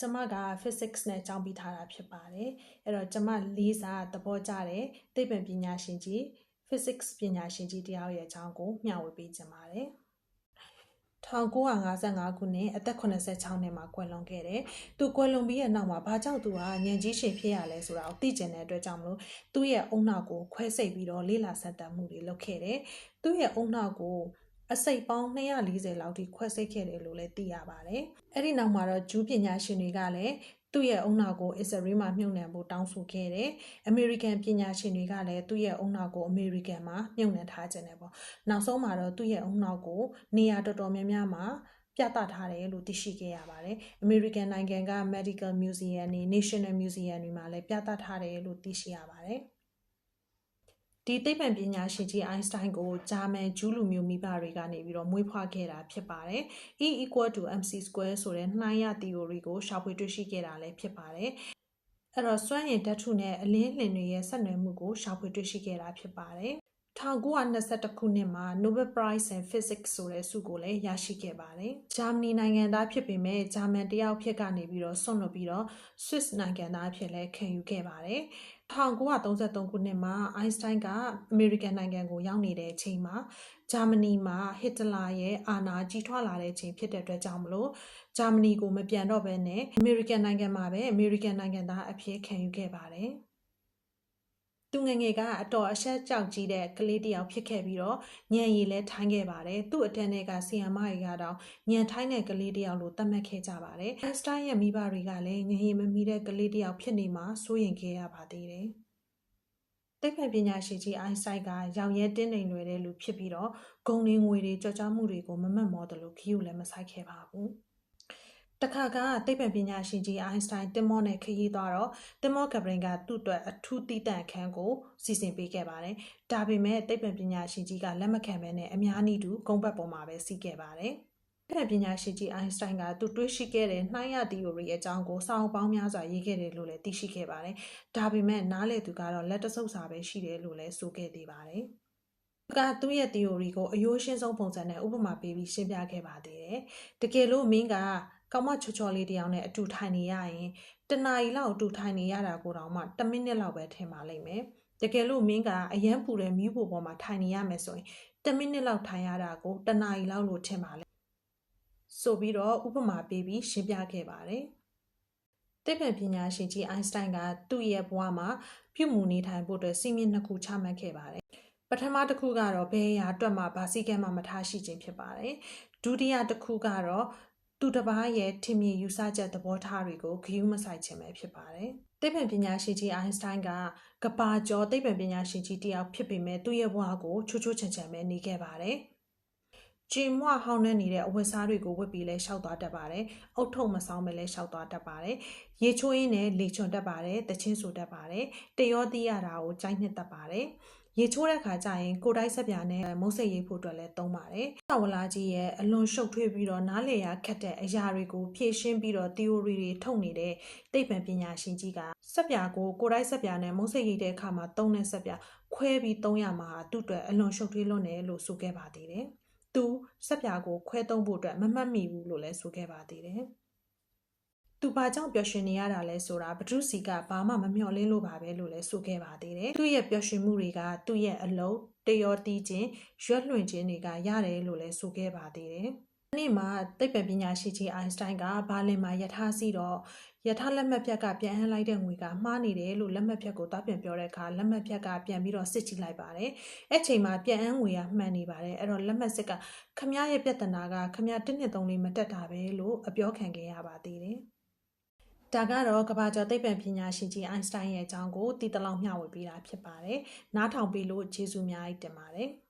ကျမက physics နဲ့ကျောင်းပြီးထားတာဖြစ်ပါတယ်အဲ့တော့ကျမလေးစားသဘောကျတဲ့သိပ္ပံပညာရှင်ကြီး physics ပညာရှင်ကြီးတယောက်ရဲ့အကြောင်းကိုမျှဝေပေးချင်ပါတယ်1955ခုနှစ်အသက်86နှစ်မှာကွယ်လွန်ခဲ့တယ်။သူကွယ်လွန်ပြီးတဲ့နောက်မှာဘာကြောင့်သူကဉာဏ်ကြီးရှင်ဖြစ်ရလဲဆိုတာကိုသိကျင်တဲ့အတွက်ကြောင့်မလို့သူ့ရဲ့အုံနောက်ကိုခွဲစိတ်ပြီးတော့လေးလာဆက်တတ်မှုတွေလုပ်ခဲ့တယ်။သူ့ရဲ့အုံနောက်ကို အစိတ်ပေါင်း240လောက်ထိခွဲစိတ်ခဲ့တယ်လို့လည်းသိရပါတယ်။အဲ့ဒီနောက်မှာတော့ဂျူးပညာရှင်တွေကလည်းသူ့ရဲ့အုံနောက်ကို Israel မှာမြုပ်နှံဖို့တောင်းဆိုခဲ့တယ်။ American ပညာရှင်တွေကလည်းသူ့ရဲ့အုံနောက်ကို American မှာမြုပ်နှံထားခြင်းတယ်ပေါ့။နောက်ဆုံးမှာတော့သူ့ရဲ့အုံနောက်ကိုနေရာတော်တော်များများမှာပြသထားတယ်လို့သိရှိခဲ့ရပါတယ်။ American နိုင်ငံက Medical Museum တွေ National Museum တွေမှာလည်းပြသထားတယ်လို့သိရှိရပါတယ်။ ဒီသိပ္ပံပညာရှင်ကြီးအိုင်းစတိုင်းကိုဂျာမန်ဂျူးလူမျိုးမိဘတွေကနေပြီးတော့မွေးဖွားခဲ့တာဖြစ်ပါတယ်။ E = mc square ဆိုတဲ့နှိုင်းရ theory ကိုရှာဖွေတွေ့ရှိခဲ့တာလည်းဖြစ်ပါတယ်။အဲ့တော့စွမ်းရည်ဓာတ်ထုနဲ့အလင်းလှင်တွေရဲ့ဆက်နွယ်မှုကိုရှာဖွေတွေ့ရှိခဲ့တာဖြစ်ပါတယ် 1922ခုနှစ်မှာ Nobel Prize in Physics ဆိုတဲ့ဆုကိုလည်းရရှိခဲ့ပါတယ်။ဂျာမနီနိုင်ငံသားဖြစ်ပေမဲ့ဂျာမန်တယောက်ဖြစ်ကနေပြီးတော့ဆွန့်လွတ်ပြီးတော့ Swiss နိုင်ငံသားဖြစ်လဲခံယူခဲ့ပါတယ်။1933ခုနှစ်မှာအိုင်းစတိုင်းကအမေရိကန်နိုင်ငံကိုရောက်နေတဲ့အချိန်မှာဂျာမနီမှာဟစ်တလာရဲ့အာဏာကြီးထွားလာတဲ့အချိန်ဖြစ်တဲ့အတွက်ကြောင့်မလို့ဂျာမနီကိုမပြန်တော့ဘဲနဲ့အမေရိကန်နိုင်ငံမှာပဲအမေရိကန်နိုင်ငံသားအဖြစ်ခံယူခဲ့ပါတယ်။ သူငငယ်ကအတော်အဆက်ကြောက်ကြီးတဲ့ကလေးတယောက်ဖြစ်ခဲ့ပြီးတော့ညံရည်လဲထိုင်းခဲ့ပါတယ်သူ့အတန်းတွေကဆီယမ်မတွေကတော့ညံထိုင်းတဲ့ကလေးတယောက်လို့သတ်မှတ်ခဲ့ကြပါတယ်အက်စတိုင်းရဲ့မိဘတွေကလည်းညံရည်မမီတဲ့ကလေးတယောက်ဖြစ်နေမှစိုးရင်ခဲ့ရပါသေးတယ်သိပ္ပံပညာရှင်ကြီးအိုင်းဆိုင်ကရောင်ရဲတင်းနေလွယ်တဲ့လူဖြစ်ပြီးတော့ဂုံတွေငွေတွေကြော်ကြားမှုတွေကိုမမတ်မောတယ်လို့ခီးကိုလည်းမဆိုင်ခဲ့ပါဘူး။ တခါကသိပ္ပံပညာရှင်ကြီးအိုင်းစတိုင်းတင်မောနဲ့ခရီးသွားတော့တင်မောကပရင်ကသူ့အတွက်အထူးတည်တံ့ခန်းကိုစီစဉ်ပေးခဲ့ပါတယ်။ဒါပေမဲ့သိပ္ပံပညာရှင်ကြီးကလက်မခံဘဲနဲ့အများနည်းတူဂုံဘတ်ပေါ်မှာပဲစီးခဲ့ပါတယ်။သိပ္ပံပညာရှင်ကြီးအိုင်းစတိုင်းကသူတွေးရှိခဲ့တဲ့နှိုင်းရ theory အကြောင်းကိုစာအုပ်ပေါင်းများစွာရေးခဲ့တယ်လို့လည်းသိရှိခဲ့ပါတယ်။ဒါပေမဲ့နားလေသူကတော့လက်တဆုပ်စာပဲရှိတယ်လို့လည်းဆိုခဲ့သေးပါတယ်။ကသူ့ရဲ့ theory ကိုအယိုးရှင်းဆုံးပုံစံနဲ့ဥပမာပေးပြီးရှင်းပြခဲ့ပါသေးတယ်။တကယ်လို့မင်းက ကောင်မချောချောလေးတယောက်နဲ့အတူထိုင်နေရရင်တနာရီလောက်အတူထိုင်နေရတာကိုတောင်မှ10မိနစ်လောက်ပဲထင်ပါလိမ့်မယ်တကယ်လို့မင်းကအရန်ပူတဲ့မီးဖိုပေါ်မှာထိုင်နေရမယ်ဆိုရင်10မိနစ်လောက်ထိုင်ရတာကိုတနာရီလောက်လို့ထင်ပါလိမ့်ဆိုပြီးတော့ဥပမာပေးပြီးရှင်းပြခဲ့ပါတယ်သိပ္ပံပညာရှင်ကြီးအိုင်းစတိုင်းကသူ့ရဲ့ဘဝမှာပြုမှုနေထိုင်ဖို့အတွက်စီးမြင့်နှစ်ခုချမှတ်ခဲ့ပါတယ်ပထမတစ်ခုကတော့ဘယ်ရာအတွက်မှဘာစီကံမှမထားရှိခြင်းဖြစ်ပါတယ်ဒုတိယတစ်ခုကတော့ သူတစ်ပါးရဲ့ထင်မြင်ယူဆချက်သဘောထားတွေကိုဂရုမစိုက်ခြင်းပဲဖြစ်ပါတယ်။သိပ္ပံပညာရှင်ကြီးအိုင်းစတိုင်းကကပါကျော်သိပ္ပံပညာရှင်ကြီးတယောက်ဖြစ်ပေမဲ့သူ့ရဲ့ဘဝကိုချိုးချိုးချင်ချင်ပဲနေခဲ့ပါတယ်။ဂျင်မွဟောင်းနေနေတဲ့အဝတ်စားတွေကိုဝတ်ပြီးလဲရှောက်သွားတတ်ပါတယ်။အုတ်ထုံမဆောင်ပဲလဲရှောက်သွားတတ်ပါတယ်။ရေချိုးရင်းနဲ့လေချွန်တတ်ပါတယ်။တချင်းဆိုတတ်ပါတယ်။တရောသီးရတာကိုကြိုက်နှစ်တတ်ပါတယ်။ ရေချိုးတဲ့ခါကျရင်ကိုတိုင်းဆက်ပြာနဲ့မုတ်စိတ်ရိပ်ဖို့အတွက်လည်းသုံးပါတယ်။သဝလာကြီးရဲ့အလွန်ရှုပ်ထွေးပြီးတော့နားလေရခက်တဲ့အရာတွေကိုဖြည့်ရှင်းပြီးတော့ theory တွေထုတ်နေတဲ့သိပ္ပံပညာရှင်ကြီးကဆက်ပြာကိုကိုတိုင်းဆက်ပြာနဲ့မုတ်စိတ်ရိပ်တဲ့အခါမှာသုံးတဲ့ဆက်ပြာခွဲပြီးသုံးရမှာသူ့အတွက်အလွန်ရှုပ်ထွေးလွန်းတယ်လို့ဆိုခဲ့ပါသေးတယ်။သူဆက်ပြာကိုခွဲသုံးဖို့အတွက်မမှတ်မိဘူးလို့လည်းဆိုခဲ့ပါသေးတယ်။ သူဘာကြောင့်ပျော်ရွှင်နေရတာလဲဆိုတာဘဒုစီကဘာမှမမျှော်လင့်လို့ပါပဲလို့လည်းဆိုခဲ့ပါသေးတယ်သူ့ရဲ့ပျော်ရွှင်မှုတွေကသူ့ရဲ့အလုံးတရောတီးခြင်းရွက်လွှင့်ခြင်းတွေကရတယ်လို့လည်းဆိုခဲ့ပါသေးတယ်နေ့မှာသိပ္ပံပညာရှင်ကြီးအိုင်းစတိုင်းကဘာလင်မှာယထာစီတော့ယထာလက်မှတ်ဖြတ်ကပြန်အမ်းလိုက်တဲ့ငွေကမှားနေတယ်လို့လက်မှတ်ဖြတ်ကိုသွားပြန်ပြောတဲ့အခါလက်မှတ်ဖြတ်ကပြန်ပြီးတော့စစ်ကြည့်လိုက်ပါတယ်။အဲ့ချိန်မှာပြန်အမ်းငွေကမှန်နေပါတယ်။အဲ့တော့လက်မှတ်စစ်ကခမရရဲ့ပြဿနာကခမရ1နှစ်3လေးမတက်တာပဲလို့အပြောခံခဲ့ရပါသေးတယ်။ ဒါကတော့ကဘာကျော်သိပ္ပံပညာရှင်ကြီးအိုင်းစတိုင်းရဲ့အကြောင်းကိုတည်တလောက်မျှဝေပေးတာဖြစ်ပါတယ်။နားထောင်ပေးလို့ကျေးဇူးများတင်ပါတယ်။